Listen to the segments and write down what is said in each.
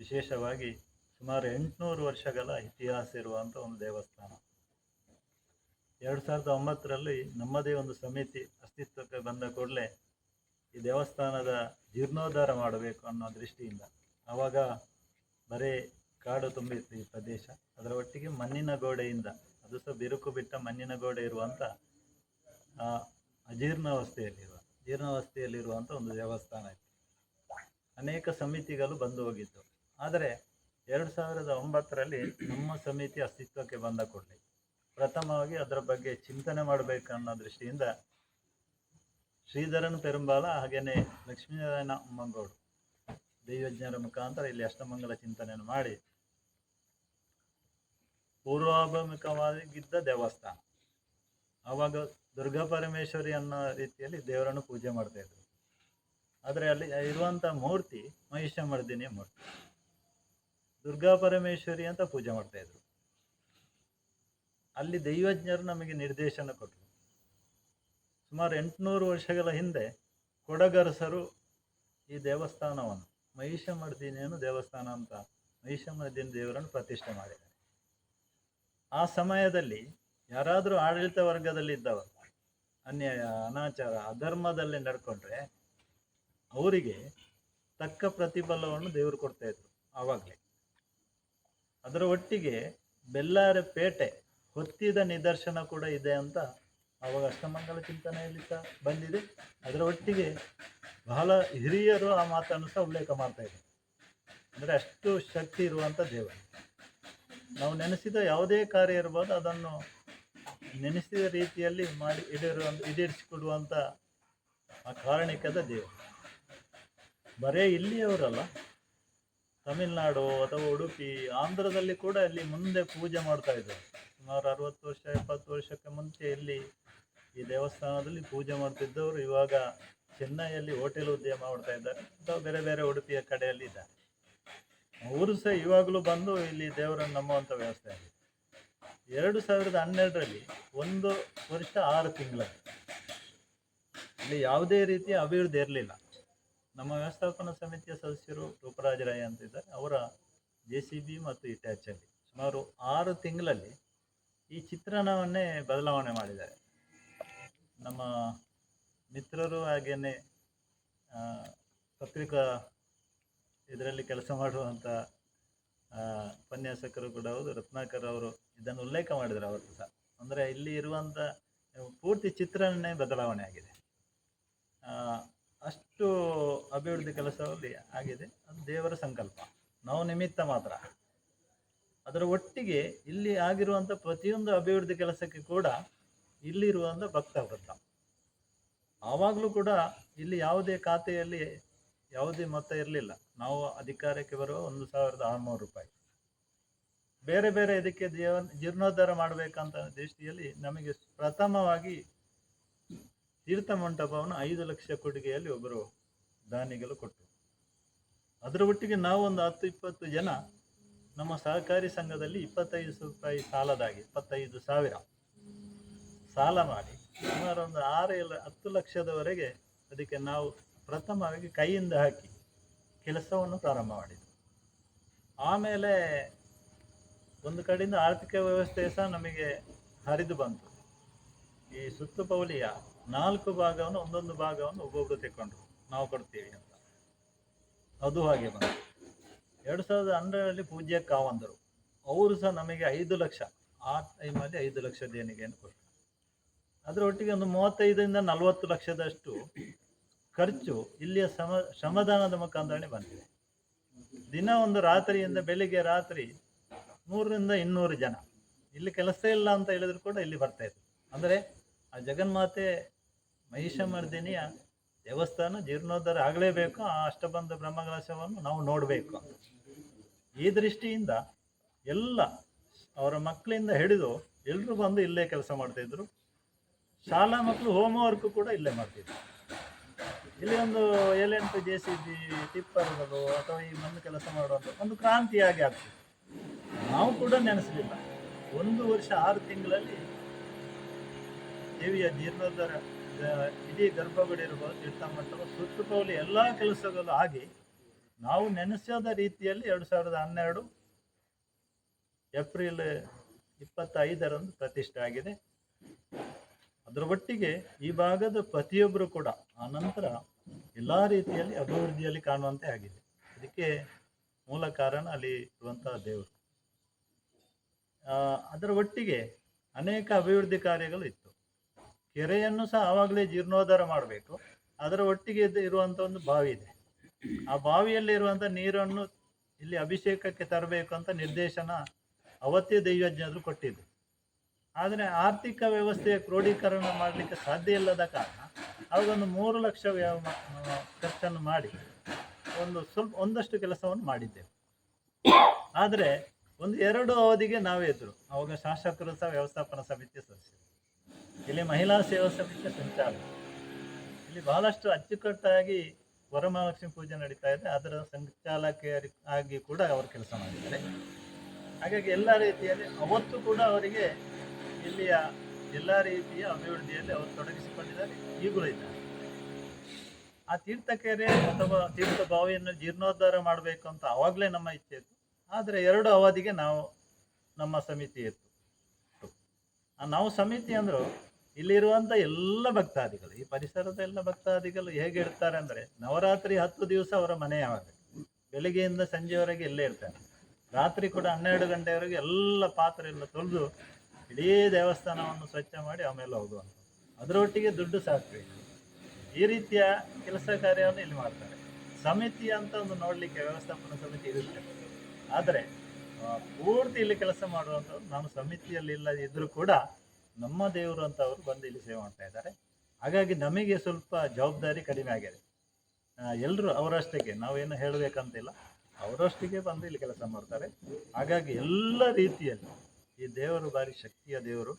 ವಿಶೇಷವಾಗಿ ಸುಮಾರು ಎಂಟುನೂರು ವರ್ಷಗಳ ಇತಿಹಾಸ ಇರುವಂಥ ಒಂದು ದೇವಸ್ಥಾನ. ಎರಡು ಸಾವಿರದ ಒಂಬತ್ತರಲ್ಲಿ ನಮ್ಮದೇ ಒಂದು ಸಮಿತಿ ಅಸ್ತಿತ್ವಕ್ಕೆ ಬಂದ ಕೂಡಲೇ ಈ ದೇವಸ್ಥಾನದ ಜೀರ್ಣೋದ್ಧಾರ ಮಾಡಬೇಕು ಅನ್ನೋ ದೃಷ್ಟಿಯಿಂದ ಆವಾಗ ಬರೀ ಕಾಡು ತುಂಬಿತ್ತು ಈ ಪ್ರದೇಶ. ಅದರ ಒಟ್ಟಿಗೆ ಮಣ್ಣಿನ ಗೋಡೆಯಿಂದ, ಅದು ಸಹ ಬಿರುಕು ಬಿಟ್ಟ ಮಣ್ಣಿನ ಗೋಡೆ ಇರುವಂಥ ಅಜೀರ್ಣಾವಸ್ಥೆಯಲ್ಲಿರುವ ಜೀರ್ಣಾವಸ್ಥೆಯಲ್ಲಿರುವಂಥ ಒಂದು ದೇವಸ್ಥಾನ ಇತ್ತು. ಅನೇಕ ಸಮಿತಿಗಳು ಬಂದು ಹೋಗಿತ್ತು ಆದರೆ ಎರಡು ಸಾವಿರದ ಒಂಬತ್ತರಲ್ಲಿ ನಮ್ಮ ಸಮಿತಿ ಅಸ್ತಿತ್ವಕ್ಕೆ ಬಂದ ಕೂಡಲೇ ಪ್ರಥಮವಾಗಿ ಅದರ ಬಗ್ಗೆ ಚಿಂತನೆ ಮಾಡಬೇಕು ಅನ್ನೋ ದೃಷ್ಟಿಯಿಂದ ಶ್ರೀಧರನ್ ಪೆರುಂಬಾಲ ಹಾಗೆಯೇ ಲಕ್ಷ್ಮೀನಾರಾಯಣ ಅಮ್ಮಂಗೌಡು ದೈವಜ್ಞರ ಮುಖಾಂತರ ಇಲ್ಲಿ ಅಷ್ಟಮಂಗಲ ಚಿಂತನೆಯನ್ನು ಮಾಡಿ ಪೂರ್ವಾಭಿಮುಖವಾಗಿದ್ದ ದೇವಸ್ಥಾನ. ಆವಾಗ ದುರ್ಗಾ ಪರಮೇಶ್ವರಿ ಅನ್ನೋ ರೀತಿಯಲ್ಲಿ ದೇವರನ್ನು ಪೂಜೆ ಮಾಡ್ತಾ ಇದ್ರು. ಆದರೆ ಅಲ್ಲಿ ಇರುವಂಥ ಮೂರ್ತಿ ಮಹಿಷಮರ್ದಿನಿ ಮೂರ್ತಿ. ದುರ್ಗಾ ಪರಮೇಶ್ವರಿ ಅಂತ ಪೂಜೆ ಮಾಡ್ತಾ ಇದ್ರು. ಅಲ್ಲಿ ದೈವಜ್ಞರು ನಮಗೆ ನಿರ್ದೇಶನ ಕೊಟ್ಟರು ಸುಮಾರು ಎಂಟುನೂರು ವರ್ಷಗಳ ಹಿಂದೆ ಕೊಡಗರಸರು ಈ ದೇವಸ್ಥಾನವನ್ನು ಮಹಿಷಮರ್ದಿನಿಯನ್ನು ದೇವಸ್ಥಾನ ಅಂತ ಮಹಿಷಮರ್ದಿನ ದೇವರನ್ನು ಪ್ರತಿಷ್ಠೆ ಮಾಡಿದ್ದಾರೆ. ಆ ಸಮಯದಲ್ಲಿ ಯಾರಾದರೂ ಆಡಳಿತ ವರ್ಗದಲ್ಲಿ ಇದ್ದವರು, ಅನ್ಯಾಯ, ಅನಾಚಾರ, ಅಧರ್ಮದಲ್ಲಿ ನಡ್ಕೊಂಡ್ರೆ ಅವರಿಗೆ ತಕ್ಕ ಪ್ರತಿಫಲವನ್ನು ದೇವರು ಕೊಡ್ತಾ ಇದ್ರು, ಆವಾಗಲೇ. ಅದರ ಒಟ್ಟಿಗೆ ಬೆಲ್ಲಾರೆ ಪೇಟೆ ಹೊತ್ತಿದ ನಿದರ್ಶನ ಕೂಡ ಇದೆ ಅಂತ ಆವಾಗ ಅಷ್ಟಮಂಗಲ ಚಿಂತನೆಯಲ್ಲಿ ಸಹ ಬಂದಿದೆ. ಅದರ ಒಟ್ಟಿಗೆ ಬಹಳ ಹಿರಿಯರು ಆ ಮಾತನ್ನು ಸಹ ಉಲ್ಲೇಖ ಮಾಡ್ತಾ ಇದ್ದಾರೆ. ಅಂದರೆ ಅಷ್ಟು ಶಕ್ತಿ ಇರುವಂಥ ದೇವರು. ನಾವು ನೆನೆಸಿದ ಯಾವುದೇ ಕಾರ್ಯ ಇರ್ಬೋದು, ಅದನ್ನು ನೆನೆಸಿದ ರೀತಿಯಲ್ಲಿ ಮಾಡಿ ಈಡೇರುವ ಈಡೇರಿಸಿಕೊಡುವಂಥ ಆ ಕಾರಣಿಕದ ದೇವರು. ಬರೇ ಇಲ್ಲಿಯವರಲ್ಲ ತಮಿಳುನಾಡು ಅಥವಾ ಉಡುಪಿ, ಆಂಧ್ರದಲ್ಲಿ ಕೂಡ ಇಲ್ಲಿ ಮುಂದೆ ಪೂಜೆ ಮಾಡ್ತಾ ಇದ್ದಾರೆ. ಸುಮಾರು ಅರವತ್ತು ವರ್ಷ, ಎಪ್ಪತ್ತು ವರ್ಷಕ್ಕೆ ಮುಂಚೆ ಇಲ್ಲಿ ಈ ದೇವಸ್ಥಾನದಲ್ಲಿ ಪೂಜೆ ಮಾಡ್ತಿದ್ದವರು ಇವಾಗ ಚೆನ್ನೈಯಲ್ಲಿ ಹೋಟೆಲ್ ಉದ್ಯಮ ಮಾಡ್ತಾ ಇದ್ದಾರೆ. ಅಥವಾ ಬೇರೆ ಬೇರೆ ಉಡುಪಿಯ ಕಡೆಯಲ್ಲಿ ಇದ್ದಾರೆ. ಅವರು ಸಹ ಇವಾಗಲೂ ಬಂದು ಇಲ್ಲಿ ದೇವರನ್ನು ನಂಬುವಂಥ ವ್ಯವಸ್ಥೆ ಆಗಿದೆ. ಎರಡು ಸಾವಿರದ ಹನ್ನೆರಡರಲ್ಲಿ ಒಂದು ವರ್ಷ ಆರು ತಿಂಗಳ ಇಲ್ಲಿ ಯಾವುದೇ ರೀತಿಯ ಅಭಿವೃದ್ಧಿ ಇರಲಿಲ್ಲ. ನಮ್ಮ ವ್ಯವಸ್ಥಾಪನಾ ಸಮಿತಿಯ ಸದಸ್ಯರು ರೂಪರಾಜರಾಯ ಅಂತ ಇದ್ದಾರೆ ಅವರ ಜೆ ಸಿ ಬಿ ಮತ್ತು ಇಟ್ಯಾಚಲ್ಲಿ ಸುಮಾರು ಆರು ತಿಂಗಳಲ್ಲಿ ಈ ಚಿತ್ರಣವನ್ನೇ ಬದಲಾವಣೆ ಮಾಡಿದ್ದಾರೆ. ನಮ್ಮ ಮಿತ್ರರು ಹಾಗೆಯೇ ಪತ್ರಿಕಾ ಇದರಲ್ಲಿ ಕೆಲಸ ಮಾಡುವಂಥ ಉಪನ್ಯಾಸಕರು ಕೂಡ ಹೌದು, ರತ್ನಾಕರ್ ಅವರು ಇದನ್ನು ಉಲ್ಲೇಖ ಮಾಡಿದರು ಅವತ್ತು ಸಹ. ಅಂದರೆ ಇಲ್ಲಿ ಇರುವಂಥ ಪೂರ್ತಿ ಚಿತ್ರಣನೇ ಬದಲಾವಣೆ ಆಗಿದೆ. ಅಭಿವೃದ್ಧಿ ಕೆಲಸದಲ್ಲಿ ಆಗಿದೆ. ಅದು ದೇವರ ಸಂಕಲ್ಪ. ನಾವು ನಿಮಿತ್ತ ಮಾತ್ರ. ಅದರ ಒಟ್ಟಿಗೆ ಇಲ್ಲಿ ಆಗಿರುವಂಥ ಪ್ರತಿಯೊಂದು ಅಭಿವೃದ್ಧಿ ಕೆಲಸಕ್ಕೆ ಕೂಡ ಇಲ್ಲಿರುವಂಥ ಭಕ್ತ ವೃತ್ತ ಆವಾಗಲೂ ಕೂಡ ಇಲ್ಲಿ ಯಾವುದೇ ಖಾತೆಯಲ್ಲಿ ಯಾವುದೇ ಮೊತ್ತ ಇರಲಿಲ್ಲ. ನಾವು ಅಧಿಕಾರಕ್ಕೆ ಬರುವ ಒಂದು ಸಾವಿರದ ಆರುನೂರು ರೂಪಾಯಿ. ಬೇರೆ ಬೇರೆ ಇದಕ್ಕೆ ಜೀವ ಜೀರ್ಣೋದ್ಧಾರ ಮಾಡಬೇಕಂತ ದೃಷ್ಟಿಯಲ್ಲಿ ನಮಗೆ ಪ್ರಥಮವಾಗಿ ತೀರ್ಥ ಮಂಟಪವನ್ನು ಐದು ಲಕ್ಷ ಕೊಡುಗೆಯಲ್ಲಿ ಒಬ್ಬರು ದಾನಿಗಳು ಕೊಟ್ಟರು. ಅದರ ಒಟ್ಟಿಗೆ ನಾವು ಒಂದು ಹತ್ತು ಇಪ್ಪತ್ತು ಜನ ನಮ್ಮ ಸಹಕಾರಿ ಸಂಘದಲ್ಲಿ ಇಪ್ಪತ್ತೈದು ರೂಪಾಯಿ ಸಾಲದಾಗಿ, ಇಪ್ಪತ್ತೈದು ಸಾವಿರ ಸಾಲ ಮಾಡಿ ಸುಮಾರು ಒಂದು ಆರು ಇಲ್ಲ ಹತ್ತು ಲಕ್ಷದವರೆಗೆ ಅದಕ್ಕೆ ನಾವು ಪ್ರಥಮವಾಗಿ ಕೈಯಿಂದ ಹಾಕಿ ಕೆಲಸವನ್ನು ಪ್ರಾರಂಭ ಮಾಡಿದ್ವಿ. ಆಮೇಲೆ ಒಂದು ಕಡೆಯಿಂದ ಆರ್ಥಿಕ ವ್ಯವಸ್ಥೆ ಸಹ ನಮಗೆ ಹರಿದು ಬಂತು. ಈ ಸುತ್ತುಪೌಲಿಯ ನಾಲ್ಕು ಭಾಗವನ್ನು, ಒಂದೊಂದು ಭಾಗವನ್ನು ಒಬ್ಬೊಬ್ಬರು ತೆಕ್ಕೊಂಡ್ರು. ನಾವು ಕೊಡ್ತೀವಿ ಅಂತ. ಅದು ಹಾಗೆ ಬಂತು. ಎರಡು ಸಾವಿರದ ಹನ್ನೆರಡರಲ್ಲಿ ಪೂಜ್ಯ ಕಾವಂದರು. ಅವರು ಸಹ ನಮಗೆ ಐದು ಲಕ್ಷ, ಆ ಟೈಮಲ್ಲಿ ಐದು ಲಕ್ಷ ದೇಣಿಗೆಯನ್ನು ಕೊಟ್ಟರು. ಅದರ ಒಟ್ಟಿಗೆ ಒಂದು ಮೂವತ್ತೈದರಿಂದ ನಲವತ್ತು ಲಕ್ಷದಷ್ಟು ಖರ್ಚು ಇಲ್ಲಿಯ ಸಮ, ಶ್ರಮದಾನದ ಮುಖಾಂತರನೇ ಬಂದಿದೆ. ದಿನ ಒಂದು ರಾತ್ರಿಯಿಂದ ಬೆಳಿಗ್ಗೆ ರಾತ್ರಿ ನೂರರಿಂದ ಇನ್ನೂರು ಜನ. ಇಲ್ಲಿ ಕೆಲಸ ಇಲ್ಲ ಅಂತ ಹೇಳಿದ್ರು ಕೂಡ ಇಲ್ಲಿ ಬರ್ತಾ ಇದ್ರು. ಅಂದರೆ ಆ ಜಗನ್ಮಾತೆ ಮಹಿಷಮರ್ದಿನಿಯ ದೇವಸ್ಥಾನ ಜೀರ್ಣೋದ್ಧಾರ ಆಗಲೇಬೇಕು, ಆ ಅಷ್ಟಬಂಧ ಬ್ರಹ್ಮಕಲಶವನ್ನು ನಾವು ನೋಡಬೇಕು. ಈ ದೃಷ್ಟಿಯಿಂದ ಎಲ್ಲ ಅವರ ಮಕ್ಕಳಿಂದ ಹಿಡಿದು ಎಲ್ಲರೂ ಬಂದು ಇಲ್ಲೇ ಕೆಲಸ ಮಾಡ್ತಿದ್ರು. ಶಾಲಾ ಮಕ್ಕಳು ಹೋಮ್ವರ್ಕ್ ಕೂಡ ಇಲ್ಲೇ ಮಾಡ್ತಿದ್ರು. ಇಲ್ಲಿ ಒಂದು ಏಳೆಂಟು ಜೆ ಸಿ ಬಿ ಟಿಪ್ಪರ್ಗಳು ಅಥವಾ ಈ ಮಣ್ಣು ಕೆಲಸ ಮಾಡುವಂಥ ಒಂದು ಕ್ರಾಂತಿಯಾಗಿ ಆಗ್ತದೆ. ನಾವು ಕೂಡ ನೆನೆಸಲಿಲ್ಲ. ಒಂದು ವರ್ಷ ಆರು ತಿಂಗಳಲ್ಲಿ ದೇವಿಯ ಜೀರ್ಣೋದ್ಧಾರ ಇಡೀ ಗರ್ಭಗುಡಿ ಇರ್ಬೋದು ತೀರ್ಥಮಠ ಸುತ್ತಮುತ್ತಲು ಎಲ್ಲ ಕೆಲಸಗಳು ಆಗಿ ನಾವು ನೆನೆಸದ ರೀತಿಯಲ್ಲಿ ಎರಡು ಸಾವಿರದ ಹನ್ನೆರಡು ಏಪ್ರಿಲ್ ಇಪ್ಪತ್ತೈದರಂದು ಪ್ರತಿಷ್ಠೆ ಆಗಿದೆ. ಅದರ ಒಟ್ಟಿಗೆ ಈ ಭಾಗದ ಪ್ರತಿಯೊಬ್ಬರು ಕೂಡ ಆ ನಂತರ ಎಲ್ಲ ರೀತಿಯಲ್ಲಿ ಅಭಿವೃದ್ಧಿಯಲ್ಲಿ ಕಾಣುವಂತೆ ಆಗಿದೆ. ಇದಕ್ಕೆ ಮೂಲ ಕಾರಣ ಅಲ್ಲಿ ಇರುವಂತಹ ದೇವರು. ಅದರ ಒಟ್ಟಿಗೆ ಅನೇಕ ಅಭಿವೃದ್ಧಿ ಕಾರ್ಯಗಳು ಇತ್ತು. ಕೆರೆಯನ್ನು ಸಹ ಆವಾಗಲೇ ಜೀರ್ಣೋದ್ಧಾರ ಮಾಡಬೇಕು. ಅದರ ಒಟ್ಟಿಗೆ ಇರುವಂಥ ಒಂದು ಬಾವಿ ಇದೆ. ಆ ಬಾವಿಯಲ್ಲಿ ಇರುವಂಥ ನೀರನ್ನು ಇಲ್ಲಿ ಅಭಿಷೇಕಕ್ಕೆ ತರಬೇಕು ಅಂತ ನಿರ್ದೇಶನ ಅವತ್ತೇ ದೈವಜ್ಞರು ಕೊಟ್ಟಿದ್ದು. ಆದರೆ ಆರ್ಥಿಕ ವ್ಯವಸ್ಥೆಯ ಕ್ರೋಢೀಕರಣ ಮಾಡಲಿಕ್ಕೆ ಸಾಧ್ಯ ಇಲ್ಲದ ಕಾರಣ ಅವಾಗೊಂದು ಮೂರು ಲಕ್ಷ ಖರ್ಚನ್ನು ಮಾಡಿ ಒಂದು ಸ್ವಲ್ಪ ಒಂದಷ್ಟು ಕೆಲಸವನ್ನು ಮಾಡಿದ್ದೇವೆ. ಆದರೆ ಒಂದು ಎರಡು ಅವಧಿಗೆ ನಾವೇ ಇದ್ದರು ಅವಾಗ ಶಾಸಕರು ಸಹ ವ್ಯವಸ್ಥಾಪನಾ ಸಮಿತಿ ಸದಸ್ಯರು. ಇಲ್ಲಿ ಮಹಿಳಾ ಸೇವಾ ಸಮಿತಿಯ ಸಂಚಾಲಕ. ಇಲ್ಲಿ ಬಹಳಷ್ಟು ಅಚ್ಚುಕಟ್ಟಾಗಿ ವರಮಹಾಲಕ್ಷ್ಮಿ ಪೂಜೆ ನಡೀತಾ ಇದೆ. ಅದರ ಸಂಚಾಲಕಿಯರಿ ಆಗಿ ಕೂಡ ಅವರು ಕೆಲಸ ಮಾಡಿದ್ದಾರೆ. ಹಾಗಾಗಿ ಎಲ್ಲ ರೀತಿಯಲ್ಲಿ ಅವತ್ತು ಕೂಡ ಅವರಿಗೆ ಇಲ್ಲಿಯ ಎಲ್ಲ ರೀತಿಯ ಅಭಿವೃದ್ಧಿಯಲ್ಲಿ ಅವರು ತೊಡಗಿಸಿಕೊಂಡಿದ್ದಾರೆ. ಈಗಲೂ ಇದ್ದಾರೆ. ಆ ತೀರ್ಥಕೆರೆ ಅಥವಾ ತೀರ್ಥ ಬಾವಿಯನ್ನು ಜೀರ್ಣೋದ್ಧಾರ ಮಾಡಬೇಕು ಅಂತ ಆವಾಗಲೇ ನಮ್ಮ ಇಚ್ಛೆ ಇತ್ತು. ಆದರೆ ಎರಡು ಅವಧಿಗೆ ನಾವು ನಮ್ಮ ಸಮಿತಿ ಇತ್ತು ನಾವು ಸಮಿತಿ ಅಂದ್ರು ಇಲ್ಲಿರುವಂಥ ಎಲ್ಲ ಭಕ್ತಾದಿಗಳು, ಈ ಪರಿಸರದ ಎಲ್ಲ ಭಕ್ತಾದಿಗಳು ಹೇಗೆ ಇರ್ತಾರೆ ಅಂದರೆ ನವರಾತ್ರಿ ಹತ್ತು ದಿವಸ ಅವರ ಮನೆ ಯಾವಾಗ? ಬೆಳಿಗ್ಗೆಯಿಂದ ಸಂಜೆವರೆಗೆ ಇಲ್ಲೇ ಇರ್ತಾರೆ. ರಾತ್ರಿ ಕೂಡ ಹನ್ನೆರಡು ಗಂಟೆವರೆಗೆ ಎಲ್ಲ ಪಾತ್ರೆ ಎಲ್ಲ ತೊಳೆದು ಇಡೀ ದೇವಸ್ಥಾನವನ್ನು ಸ್ವಚ್ಛ ಮಾಡಿ ಆಮೇಲೆ ಹೋಗುವಂಥ ಅದರೊಟ್ಟಿಗೆ ದುಡ್ಡು ಸಾಕಬೇಕು. ಈ ರೀತಿಯ ಕೆಲಸ ಕಾರ್ಯವನ್ನು ಇಲ್ಲಿ ಮಾಡ್ತಾರೆ. ಸಮಿತಿ ಅಂತ ಒಂದು ನೋಡಲಿಕ್ಕೆ, ವ್ಯವಸ್ಥಾಪನಾ ಸಮಿತಿ ಇರುತ್ತೆ. ಆದರೆ ಪೂರ್ತಿ ಇಲ್ಲಿ ಕೆಲಸ ಮಾಡುವಂಥದ್ದು ನಾನು ಸಮಿತಿಯಲ್ಲಿ ಇಲ್ಲ ಇದ್ರೂ ಕೂಡ ನಮ್ಮ ದೇವರು ಅಂತ ಅವರು ಬಂದು ಇಲ್ಲಿ ಸೇವೆ ಮಾಡ್ತಾ ಇದ್ದಾರೆ. ಹಾಗಾಗಿ ನಮಗೆ ಸ್ವಲ್ಪ ಜವಾಬ್ದಾರಿ ಕಡಿಮೆ ಆಗಿದೆ. ಎಲ್ಲರೂ ಅವರಷ್ಟಕ್ಕೆ ನಾವೇನು ಹೇಳಬೇಕಂತಿಲ್ಲ. ಅವರಷ್ಟಿಗೆ ಬಂದು ಇಲ್ಲಿ ಕೆಲಸ ಮಾಡ್ತಾರೆ. ಹಾಗಾಗಿ ಎಲ್ಲ ರೀತಿಯಲ್ಲಿ ಈ ದೇವರು ಭಾರಿ ಶಕ್ತಿಯ ದೇವರು.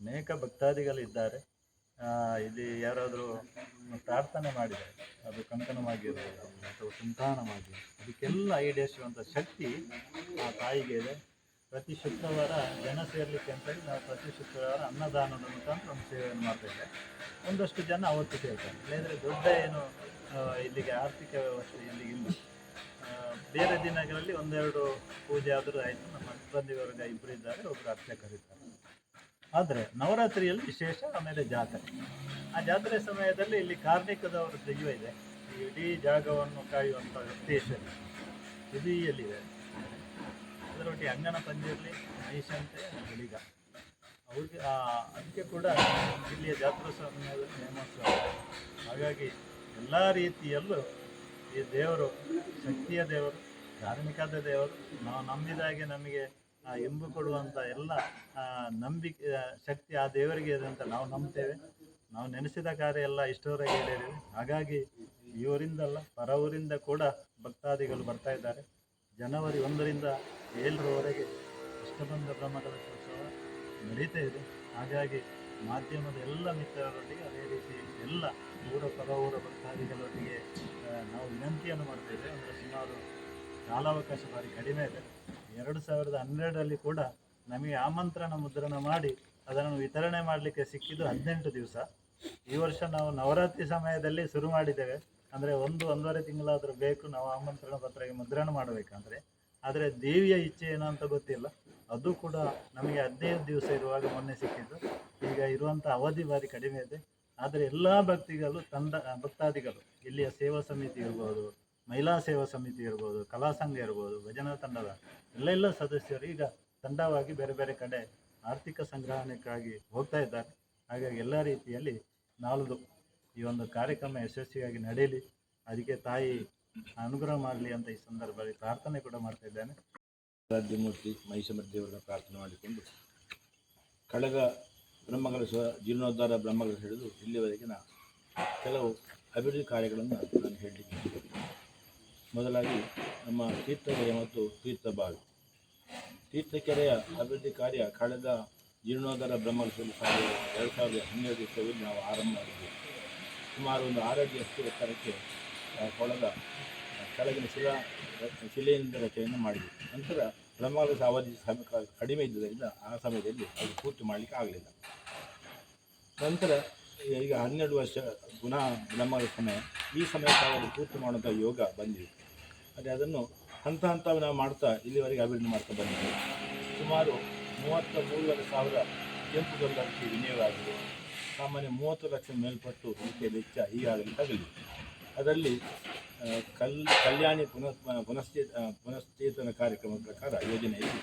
ಅನೇಕ ಭಕ್ತಾದಿಗಳಿದ್ದಾರೆ. ಆ, ಇಲ್ಲಿ ಯಾರಾದರೂ ಪ್ರಾರ್ಥನೆ ಮಾಡಿದರೆ ಅದು ಕಂಕಣವಾಗಿರ್ಬೋದು ಅಥವಾ ಸಂತಾನವಾಗಿ ಅದಕ್ಕೆಲ್ಲ ಈಡೇರಿಸುವಂಥ ಶಕ್ತಿ ಆ ತಾಯಿಗೆ ಇದೆ. ಪ್ರತಿ ಶುಕ್ರವಾರ ಜನ ಸೇರಲಿಕ್ಕೆ ಅಂತ ಹೇಳಿ ನಾವು ಪ್ರತಿ ಶುಕ್ರವಾರ ಅನ್ನದಾನದ ಮುಖಾಂತರ ಒಂದು ಸೇವೆಯನ್ನು ಮಾಡ್ತೇವೆ ಒಂದಷ್ಟು ಜನ ಅವತ್ತು ಸೇರ್ತಾರೆ ಇಲ್ಲಂದರೆ ದೊಡ್ಡ ಏನು ಇಲ್ಲಿಗೆ ಆರ್ಥಿಕ ವ್ಯವಸ್ಥೆ ಇಲ್ಲಿ. ಇಲ್ಲ ಬೇರೆ ದಿನಗಳಲ್ಲಿ ಒಂದೆರಡು ಪೂಜೆ ಆದರೂ ಆಯಿತು. ನಮ್ಮ ಸಿಬ್ಬಂದಿ ವರ್ಗ ಇಬ್ಬರು ಇದ್ದಾರೆ ಒಬ್ಬರು ಅರ್ಚಕರಿದ್ದಾರೆ ಆದರೆ ನವರಾತ್ರಿಯಲ್ಲಿ ವಿಶೇಷ ಆಮೇಲೆ ಜಾತ್ರೆ. ಆ ಜಾತ್ರೆ ಸಮಯದಲ್ಲಿ ಇಲ್ಲಿ ಕಾರ್ಣಿಕದವರ ದೈವ ಇದೆ. ಇಡೀ ಜಾಗವನ್ನು ಕಾಯುವಂಥ ಉದ್ದೇಶದಲ್ಲಿ ತುದಿಯಲ್ಲಿದೆ ಅದರೊಟ್ಟಿಗೆ ಅಂಗನ ಮಹೇಶ್ ಮಹಿಷಂತೆ ಹುಲಿಗ ಅವ್ರಿಗೆ ಅದಕ್ಕೆ ಕೂಡ ಇಲ್ಲಿಯ ಜಾತ್ರೋತ್ಸವ ನೇಮೋತ್ಸವ. ಹಾಗಾಗಿ ಎಲ್ಲ ರೀತಿಯಲ್ಲೂ ಈ ದೇವರು, ಶಕ್ತಿಯ ದೇವರು, ಧಾರ್ಮಿಕದ ದೇವರು, ನಾವು ನಂಬಿದಾಗೆ ನಮಗೆ ಇಂಬು ಕೊಡುವಂಥ ಎಲ್ಲ ನಂಬಿಕೆ ಶಕ್ತಿ ಆ ದೇವರಿಗೆ ಇದೆ ಅಂತ ನಾವು ನಂಬ್ತೇವೆ. ನಾವು ನೆನೆಸಿದ ಕಾರ್ಯ ಎಲ್ಲ ಇಷ್ಟವರೆಗೆ ಹೇಳಿದ್ದೇವೆ. ಹಾಗಾಗಿ ಇವರಿಂದಲ್ಲ ಪರವರಿಂದ ಕೂಡ ಭಕ್ತಾದಿಗಳು ಬರ್ತಾ ಇದ್ದಾರೆ. ಜನವರಿ ಒಂದರಿಂದ ಏಳರವರೆಗೆ ಅಷ್ಟಬಂಧ ಬ್ರಹ್ಮಕಲಶೋತ್ಸವ ನಡೀತಾ ಇದೆ. ಹಾಗಾಗಿ ಮಾಧ್ಯಮದ ಎಲ್ಲ ಮಿತ್ರರೊಟ್ಟಿಗೆ ಅದೇ ರೀತಿ ಎಲ್ಲ ಊರ ಪರ ಊರ ಭಕ್ತಾದಿಗಳೊಟ್ಟಿಗೆ ನಾವು ವಿನಂತಿಯನ್ನು ಮಾಡ್ತೇವೆ ಅಂದರೆ ಸುಮಾರು ಕಾಲಾವಕಾಶ ಬಾರಿ ಕಡಿಮೆ ಇದೆ. ಎರಡು ಸಾವಿರದ ಹನ್ನೆರಡರಲ್ಲಿ ಕೂಡ ನಮಗೆ ಆಮಂತ್ರಣ ಮುದ್ರಣ ಮಾಡಿ ಅದನ್ನು ವಿತರಣೆ ಮಾಡಲಿಕ್ಕೆ ಸಿಕ್ಕಿದ್ದು ಹದಿನೆಂಟು ದಿವಸ. ಈ ವರ್ಷ ನಾವು ನವರಾತ್ರಿ ಸಮಯದಲ್ಲಿ ಶುರು ಮಾಡಿದ್ದೇವೆ. ಅಂದರೆ ಒಂದು, ಒಂದೂವರೆ ತಿಂಗಳಾದರೂ ಬೇಕು ನಾವು ಆಮಂತ್ರಣ ಪತ್ರಕ್ಕೆ ಮುದ್ರಣ ಮಾಡಬೇಕಂದ್ರೆ. ಆದರೆ ದೇವಿಯ ಇಚ್ಛೆ ಏನು ಅಂತ ಗೊತ್ತಿಲ್ಲ. ಅದು ಕೂಡ ನಮಗೆ ಹದಿನೈದು ದಿವಸ ಇರುವಾಗ ಮೊನ್ನೆ ಸಿಕ್ಕಿದ್ದು. ಈಗ ಇರುವಂಥ ಅವಧಿ ಭಾರಿ ಕಡಿಮೆ ಇದೆ. ಆದರೆ ಎಲ್ಲ ಭಕ್ತಿಗಳು ತಂಡ ಭಕ್ತಾದಿಗಳು, ಇಲ್ಲಿಯ ಸೇವಾ ಸಮಿತಿ ಇರ್ಬೋದು, ಮಹಿಳಾ ಸೇವಾ ಸಮಿತಿ ಇರ್ಬೋದು, ಕಲಾ ಸಂಘ ಇರ್ಬೋದು, ಭಜನಾ ತಂಡದ ಎಲ್ಲೆಲ್ಲ ಸದಸ್ಯರು ಈಗ ತಂಡವಾಗಿ ಬೇರೆ ಬೇರೆ ಕಡೆ ಆರ್ಥಿಕ ಸಂಗ್ರಹಣೆಗಾಗಿ ಹೋಗ್ತಾ ಇದ್ದಾರೆ. ಹಾಗಾಗಿ ಎಲ್ಲ ರೀತಿಯಲ್ಲಿ ನಾಳ್ದು ಈ ಒಂದು ಕಾರ್ಯಕ್ರಮ ಯಶಸ್ವಿಯಾಗಿ ನಡೆಯಲಿ ಅದಕ್ಕೆ ತಾಯಿ ಅನುಗ್ರಹ ಮಾಡಲಿ ಅಂತ ಈ ಸಂದರ್ಭದಲ್ಲಿ ಪ್ರಾರ್ಥನೆ ಕೂಡ ಮಾಡ್ತಾ ಇದ್ದೇನೆ. ರಾಜ್ಯಮೂರ್ತಿ ಮಹಿಷಮರ ದೇವರನ್ನ ಪ್ರಾರ್ಥನೆ ಮಾಡಿಕೊಂಡು ಕಳೆದ ಬ್ರಹ್ಮಕಲಶ ಜೀರ್ಣೋದ್ಧಾರ ಬ್ರಹ್ಮಗಳು ಹಿಡಿದು ಇಲ್ಲಿವರೆಗಿನ ಕೆಲವು ಅಭಿವೃದ್ಧಿ ಕಾರ್ಯಗಳನ್ನು ನಾನು ಹೇಳಲಿಕ್ಕೆ ಮೊದಲಾಗಿ ನಮ್ಮ ತೀರ್ಥಕೆರೆ ಮತ್ತು ತೀರ್ಥಬಾವಿ. ತೀರ್ಥಕೆರೆಯ ಅಭಿವೃದ್ಧಿ ಕಾರ್ಯ ಕಳೆದ ಜೀರ್ಣೋದ್ಧಾರ ಬ್ರಹ್ಮಕಲಶದಲ್ಲಿ ಸಾವಿರದ ಎರಡು ಸಾವಿರದ ಹನ್ನೆರಡು ಇಸವಿಯಲ್ಲಿ ನಾವು ಆರಂಭ ಮಾಡಿದ್ದೇವೆ ಸುಮಾರು ಒಂದು ಆರೋಗ್ಯ ಎತ್ತರಕ್ಕೆ ಕೊಳದ ಕೆಳಗಿನ ಶಿಲಾ ಶಿಲೆಯಿಂದ ರಚನೆಯನ್ನು ಮಾಡಿದೆ ನಂತರ ಬ್ರಹ್ಮಕಲಶ ಅವಧಿ ಸಮಯ ಕಡಿಮೆ ಇದ್ದುದರಿಂದ ಆ ಸಮಯದಲ್ಲಿ ಅದು ಪೂರ್ತಿ ಮಾಡಲಿಕ್ಕೆ ಆಗಲಿಲ್ಲ. ನಂತರ ಈಗ ಹನ್ನೆರಡು ವರ್ಷ ಪುನಃ ಬ್ರಹ್ಮಗಳ ಸಮಯ, ಈ ಸಮಯಕ್ಕೆ ಅವರು ಪೂರ್ತಿ ಮಾಡುವಂಥ ಯೋಗ ಬಂದಿದೆ. ಅದೇ ಅದನ್ನು ಹಂತ ಹಂತ ನಾವು ಮಾಡ್ತಾ ಇಲ್ಲಿವರೆಗೆ ಅಭಿವೃದ್ಧಿ ಮಾಡ್ತಾ ಬಂದಿದ್ದೇವೆ. ಸುಮಾರು ಮೂವತ್ತ ಮೂರುವರೆ ಸಾವಿರ ಕೆಂಪು ಗಲ್ಲಕ್ಕೆ ವಿನಿಯೋಗ ಆಗಿದೆ. ಸಾಮಾನ್ಯ ಮೂವತ್ತು ಲಕ್ಷ ಮೇಲ್ಪಟ್ಟು ಇದಕ್ಕೆ ವೆಚ್ಚ ಈಗಾಗಲೇ ತಗಲಿದೆ. ಅದರಲ್ಲಿ ಕಲ್, ಕಲ್ಯಾಣಿ ಪುನಃ ಪುನಶ್ಚೇ ಪುನಶ್ಚೇತನ ಕಾರ್ಯಕ್ರಮದ ಪ್ರಕಾರ ಯೋಜನೆಯಲ್ಲಿ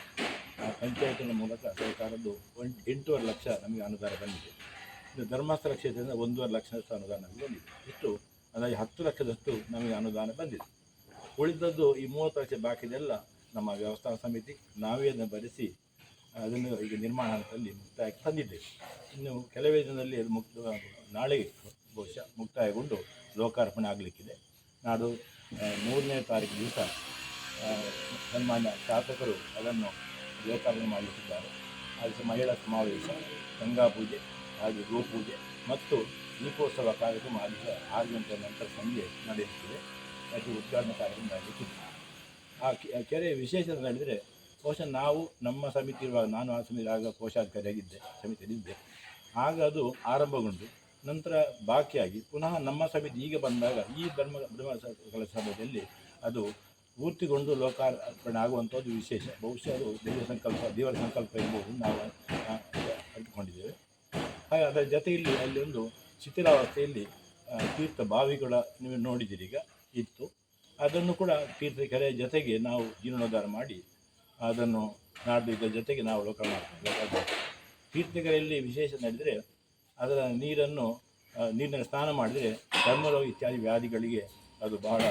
ಪಂಚಾಯತಿನ ಮೂಲಕ ಸರ್ಕಾರದ್ದು ಒಂಟ್ ಎಂಟೂವರೆ ಲಕ್ಷ ನಮಗೆ ಅನುದಾನ ಬಂದಿದೆ. ಇದು ಧರ್ಮಸ್ಥಳ ಕ್ಷೇತ್ರದಿಂದ ಒಂದೂವರೆ ಲಕ್ಷದಷ್ಟು ಅನುದಾನ ನಮಗೆ ಬಂದಿದೆ. ಇಷ್ಟು ಅಂದಾಜು ಹತ್ತು ಲಕ್ಷದಷ್ಟು ನಮಗೆ ಅನುದಾನ ಬಂದಿದೆ. ಉಳಿದದ್ದು ಈ ಮೂವತ್ತು ಲಕ್ಷ ಬಾಕಿದೆಲ್ಲ ನಮ್ಮ ವ್ಯವಸ್ಥಾನ ಸಮಿತಿ, ನಾವೇ ಅದನ್ನು ಭರಿಸಿ, ಅದನ್ನು ಈಗ ನಿರ್ಮಾಣ ಹಂತದಲ್ಲಿ ಮುಕ್ತಾಯಕ್ಕೆ ತಂದಿದ್ದೇವೆ. ಇನ್ನು ಕೆಲವೇ ದಿನದಲ್ಲಿ ಅದು ಮುಕ್ತ ನಾಳೆ ಬಹುಶಃ ಮುಕ್ತಾಯಗೊಂಡು ಲೋಕಾರ್ಪಣೆ ಆಗಲಿಕ್ಕಿದೆ. ನಾಡು ಮೂರನೇ ತಾರೀಕು ದಿವಸ ಸನ್ಮಾನ್ಯ ಶಾಸಕರು ಅದನ್ನು ಲೋಕಾರ್ಪಣೆ ಮಾಡಲಿಕ್ಕಿದ್ದಾರೆ ಅದು ಮಹಿಳಾ ಸಮಾವೇಶ, ಗಂಗಾ ಪೂಜೆ, ಹಾಗೆ ಗೋಪೂಜೆ ಮತ್ತು ದೀಪೋತ್ಸವ ಕಾರ್ಯಕ್ರಮ ಆ ದಿವಸ ಆರು ಗಂಟೆ ನಂತರ ಸಂಜೆ ನಡೆಯುತ್ತಿದೆ. ಅದಕ್ಕೆ ಉದ್ಘಾಟನಾ ಕಾರ್ಯಕ್ರಮ ನಡೆಯುತ್ತಿದೆ ಆ ಕೆರೆ ವಿಶೇಷ ಅಂತ ಕೋಶ ನಾವು, ನಮ್ಮ ಸಮಿತಿ ಇರುವಾಗ ನಾನು ಆ ಸಮಿತಿ, ಆಗ ಕೋಶಾಧಿಕಾರಿಯಾಗಿದ್ದೆ ಸಮಿತಿಯಲ್ಲಿದ್ದೆ. ಆಗ ಅದು ಆರಂಭಗೊಂಡು ನಂತರ ಬಾಕಿಯಾಗಿ ಪುನಃ ನಮ್ಮ ಸಮಿತಿ ಈಗ ಬಂದಾಗ ಈ ಧರ್ಮ ಧರ್ಮಗಳ ಸಭೆಯಲ್ಲಿ ಅದು ಪೂರ್ತಿಗೊಂಡು ಲೋಕಾರ್ಪಣೆ ಆಗುವಂಥದ್ದು ವಿಶೇಷ. ಬಹುಶಃ ಅದು ದೇವ ಸಂಕಲ್ಪ, ದೇವರ ಸಂಕಲ್ಪ ಎಂಬುದು ನಾವು ಅರಿತುಕೊಂಡಿದ್ದೇವೆ. ಹಾಗೆ ಅದರ ಜೊತೆಯಲ್ಲಿ ಅಲ್ಲಿ ಒಂದು ಶಿಥಿಲಾವಸ್ಥೆಯಲ್ಲಿ ತೀರ್ಥ ಬಾವಿಗಳ ನೀವು ನೋಡಿದ್ದೀರಿ ಈಗ, ಇತ್ತು. ಅದನ್ನು ಕೂಡ ತೀರ್ಥ ಕೆರೆಯ ಜೊತೆಗೆ ನಾವು ಜೀರ್ಣೋದ್ಧಾರ ಮಾಡಿ ಅದನ್ನು ನಾಡಿದ್ದ ಜೊತೆಗೆ ನಾವು ಲೋಕ ಮಾಡ್ತೀವಿ. ತೀರ್ಥಗಳಲ್ಲಿ ವಿಶೇಷ ನಡೆದರೆ ಅದರ ನೀರನ್ನು ನೀರಿನಲ್ಲಿ ನೀರಿನ ಸ್ನಾನ ಮಾಡಿದರೆ ಚರ್ಮರೋಗ ಇತ್ಯಾದಿ ವ್ಯಾಧಿಗಳಿಗೆ ಅದು ಬಹಳ